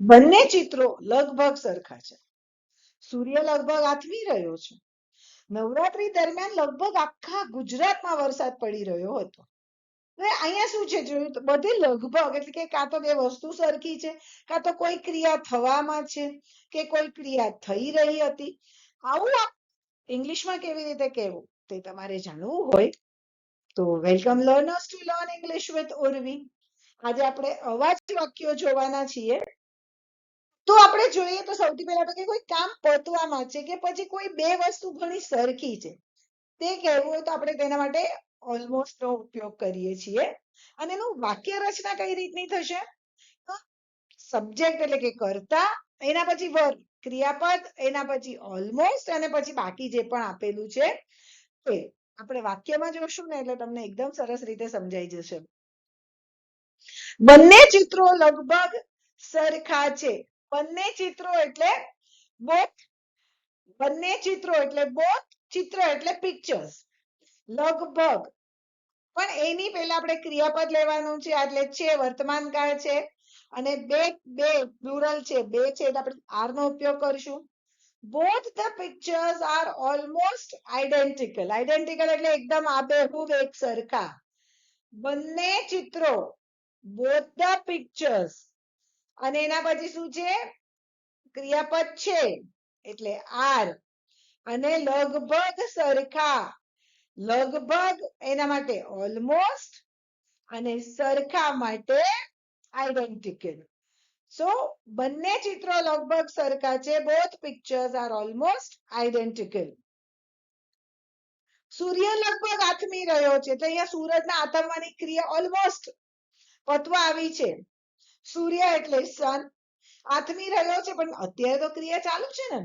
બંને ચિત્રો લગભગ સરખા છે. સૂર્ય લગભગ આથમી રહ્યો છે. નવરાત્રી દરમિયાન લગભગ આખા ગુજરાતમાં વરસાદ પડી રહ્યો હતો. હવે અહીંયા શું છે? જોયું તો બધે લગભગ એટલે કે કાં તો બે વસ્તુ સરખી છે, કાં તો કોઈ ક્રિયા થવામાં છે કે કોઈ ક્રિયા થઈ રહી હતી. આવું આપ ઇંગ્લિશમાં કેવી રીતે કહેવું તે તમારે જાણવું હોય. તો welcome learners to learn English with Urvi. આજે આપણે અવાજ વાક્યો જોવાના છીએ. તો આપણે જોઈએ તો સૌથી પહેલા તો કે કોઈ કામ પતવામાં છે કે પછી કોઈ બે વસ્તુ ઘણી સરખી છે. તે કહેવું હોય તો આપણે તેના માટે ઓલમોસ્ટ નો ઉપયોગ કરીએ છીએ. અને એનું વાક્ય રચના કઈ રીતની થશે? સબ્જેક્ટ એટલે કે કર્તા, એના પછી વર્બ ક્રિયાપદ, એના પછી ઓલમોસ્ટ અને પછી બાકી જે પણ આપેલું છે તે. આપણે વાક્યમાં જોશું ને એટલે તમને એકદમ સરસ રીતે સમજાઈ જશે. બંને ચિત્રો લગભગ સરખા છે. બંને ચિત્રો એટલે બોથ બંને ચિત્રો એટલે બોથ ચિત્ર એટલે પિક્ચર્સ લગભગ. પણ એની પહેલા આપણે ક્રિયાપદ લેવાનું છે. એટલે છે. વર્તમાન કાળ છે. અને બે બે પ્લુરલ છે. બે છે એટલે આપણે આર નો ઉપયોગ કરીશું. Both the pictures are almost identical. Identical એટલે એકદમ આબેહૂબ એક સરખા. બંને ચિત્રો, both the pictures અને એના પછી શું છે? ક્રિયાપદ છે. એટલે આર. અને લગભગ સરખા. લગભગ એના માટે ઓલમોસ્ટ અને સરખા માટે આઈડેન્ટિકલ સો બંને ચિત્રો લગભગ સરખા છે. Both pictures are almost identical સૂર્ય લગભગ આથમી રહ્યો છે. તો અહીંયા સૂરજના આથમવાની ક્રિયા ઓલમોસ્ટ પતવા આવી છે. સૂર્ય એટલે સન આથમી રહ્યો છે, પણ અત્યારે તો ક્રિયા ચાલુ છે ને.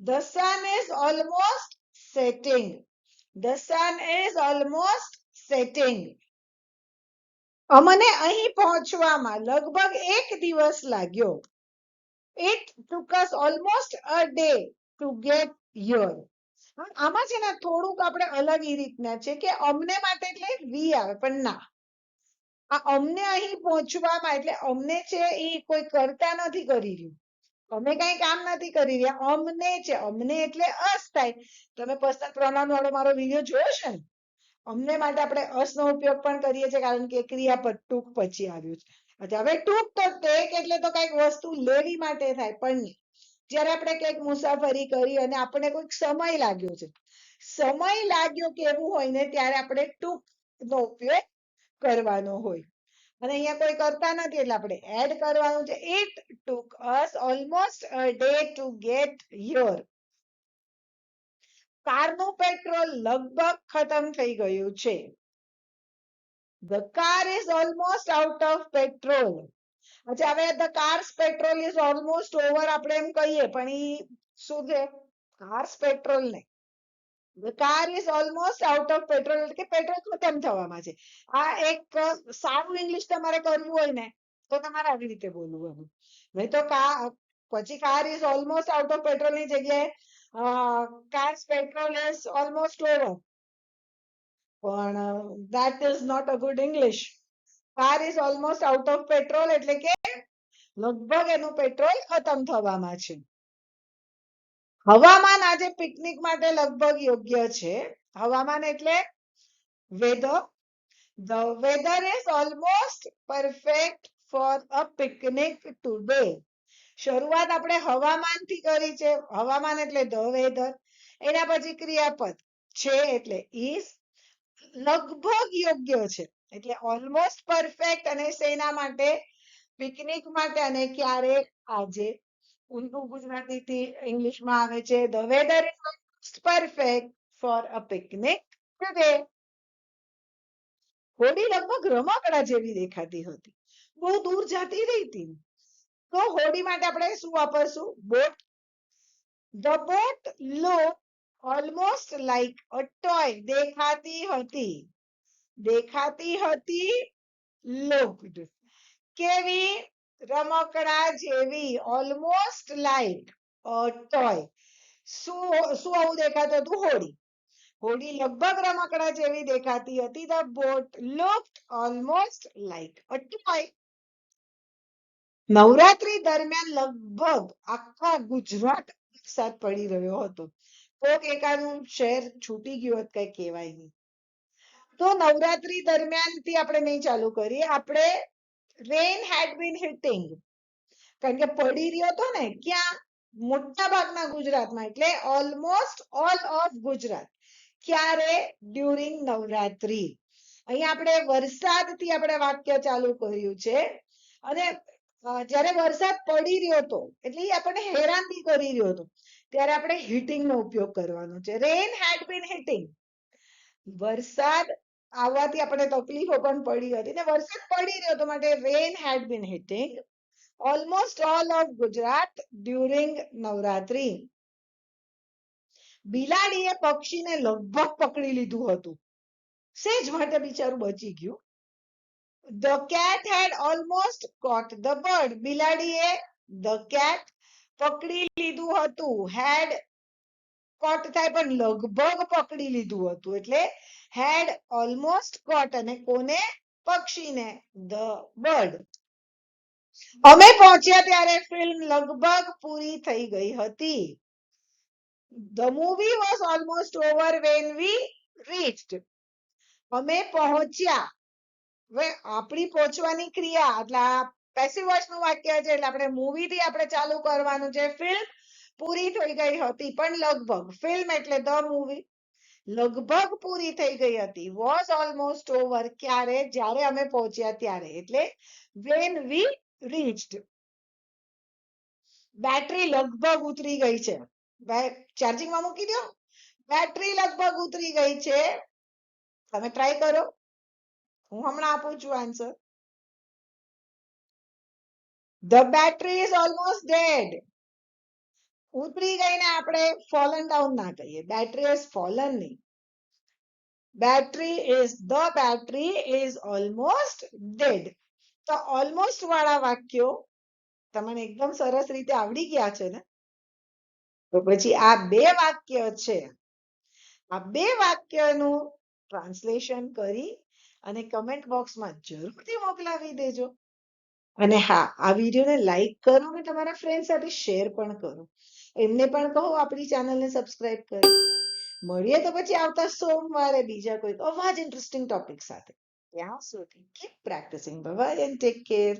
The sun is almost setting the sun is almost setting અમને અહીં પહોંચવામાં લગભગ એક દિવસ લાગ્યો. It took us almost a day to get your આમાં છે ને થોડુંક આપણે અલગ એ રીતના છે કે અમને માટે એટલે વી આવે, પણ ના. આ અમને અહીં પહોંચવામાં, એટલે અમને છે એ કોઈ કરતા નથી કરી રહ્યું. અમે કઈ કામ નથી કરી રહ્યા. અમને છે, અમને એટલે અસ થાય. તમે પર્સનલ પ્રોનાઉન વાળો મારો વીડિયો જોયો છે ને? અમને માટે આપણે અસ નો ઉપયોગ પણ કરીએ છીએ, કારણ કે ક્રિયાપદ ટૂંક પછી આવ્યું છે. હવે ટૂંક તો ટેક એટલે તો કંઈક વસ્તુ લેવી માટે થાય, પણ નહીં. જ્યારે આપણે કંઈક મુસાફરી કરી અને આપણને કોઈક સમય લાગ્યો છે. સમય લાગ્યો કેવું હોય ને, ત્યારે આપણે ટૂંક નો ઉપયોગ કરવાનો હોય અને અહીંયા કોઈ કરતા નથી એટલે આપણે એડ કરવાનું છે it took us almost a day to get here કારનું પેટ્રોલ લગભગ ખતમ થઈ ગયું છે the car is almost out of petrol અચ્છા હવે the car's petrol is almost over આપણે એમ કહીએ પણ ઈ શું છે cars petrol નહીં car is almost out of petrol એટલે કે પેટ્રોલ ખતમ થવામાં છે આ એક અ, સારું ઇંગ્લિશ તમારે કરવું હોય ને તો તમારે આવી રીતે બોલવું એમ નહીં તો કા પછી car is almost out of petrol ની જગ્યાએ અ, car's petrol is almost over પણ that is not a good english car is almost out of petrol એટલે કે લગભગ એનું પેટ્રોલ ખતમ થવામાં છે હવામાન આજે પિકનિક માટે લગભગ યોગ્ય છે. હવામાન એટલે weather. The weather is almost perfect for a picnic today શરૂઆત આપણે હવામાનથી કરી છે. હવામાન એટલે ધ વેધર એના પછી ક્રિયાપદ છે એટલે ઇઝ લગભગ યોગ્ય છે. એટલે ઓલમોસ્ટ પરફેક્ટ અને શેના માટે? પિકનિક માટે અને ક્યારે? આજે. ઊંધું ગુજરાતીથી ઇંગ્લિશમાં આવે છે weather is almost perfect for a picnic today હોડી લગભગ રમકડા જેવી દેખાતી હતી બહુ દૂર જતી રહી હતી તો હોડી માટે આપણે શું વાપરશું boat the boat looked almost like a toy દેખાતી હતી દેખાતી હતી looked કેવી રમકડા જેવી ઓલમોસ્ટ લાઈક ટોય શું શું આવું દેખાતું હતું? હોડી. હોડી લગભગ રમકડા જેવી દેખાતી હતી. The boat looked almost like a toy Navratri દરમિયાન લગભગ આખા ગુજરાત વરસાદ પડી રહ્યો હતો. કોક એકાનું શહેર છૂટી ગયું હોત, કઈ કહેવાય નહીં. તો નવરાત્રી દરમિયાનથી આપણે નહીં ચાલુ કરીએ. આપણે રેન હેડ બીન હિટિંગ કારણ કે પડી રહ્યો હતો ને ક્યાં? મોટા ભાગના ગુજરાતમાં, એટલે ઓલમોસ્ટ ઓલ ઓફ ગુજરાત. ક્યારે? ડ્યુરિંગ નવરાત્રી. અહીંયા આપણે વરસાદથી આપણે વાક્ય ચાલુ કર્યું છે. અને જ્યારે વરસાદ પડી રહ્યો હતો, એટલે ઈ આપણને હેરાન બી કરી રહ્યો હતો. ત્યારે આપણે હિટિંગ નો ઉપયોગ કરવાનો છે. રેન હેડ બીન હિટિંગ વરસાદ આવવાથી આપણે તકલીફો પણ પડી હતી ને વરસાદ પડી રહ્યો હતો માટે rain had been hitting almost all of Gujarat during Navratri. બિલાડીએ પક્ષીને લગભગ પકડી લીધું હતું. સેજ માટે બિચારું બચી ગયું. The cat had almost caught the bird બિલાડીએ the cat પકડી લીધું હતું. Had caught થાય, પણ લગભગ પકડી લીધું હતું. એટલે હેડ ઓલમોસ્ટ કોટ અને કોને? પક્ષીને. ધ બર્ડ અમે પહોંચ્યા ત્યારે ફિલ્મ લગભગ પૂરી થઈ ગઈ હતી. The movie was almost over when we reached અમે પહોંચ્યા. આપણી પહોંચવાની ક્રિયા, એટલે આ પેસિવ વોઇસનું વાક્ય છે, એટલે આપણે મૂવી થી આપણે ચાલુ કરવાનું છે. ફિલ્મ પૂરી થઈ ગઈ હતી, પણ લગભગ ફિલ્મ એટલે ધ મૂવી લગભગ પૂરી થઈ ગઈ હતી. વોઝ ઓલમોસ્ટ ઓવર ક્યારે? જ્યારે અમે પહોંચ્યા ત્યારે. એટલે વેન વી રીચ્ડ બેટરી લગભગ ઉતરી ગઈ છે. ચાર્જિંગમાં મૂકી દો. બેટરી લગભગ ઉતરી ગઈ છે. તમે ટ્રાય કરો. હું હમણાં આપું છું answer the battery is almost dead ઉતરી ગઈને આપણે ફોલન ડાઉન ના કહીએ બેટરી ઇઝ ફોલન નહીં. Battery is the battery is almost dead તો ઓલમોસ્ટ વાળા વાક્યો તમને એકદમ સરસ રીતે આવડી ગયા છે ને? તો પછી આ બે વાક્ય છે. આ બે વાક્યનું ટ્રાન્સલેશન કરી અને કમેન્ટ બોક્સમાં જરૂરથી મોકલાવી દેજો. અને હા, આ વિડીયોને લાઈક કરો અને તમારા ફ્રેન્ડ સાથે શેર પણ કરો. એમને પણ કહો આપણી ચેનલને સબસ્ક્રાઇબ કરી. મળીએ તો પછી આવતા સોમવારે બીજા કોઈક અવાજ ઇન્ટરેસ્ટિંગ ટોપિક સાથે. ત્યાં સુધી keep practising bye and take care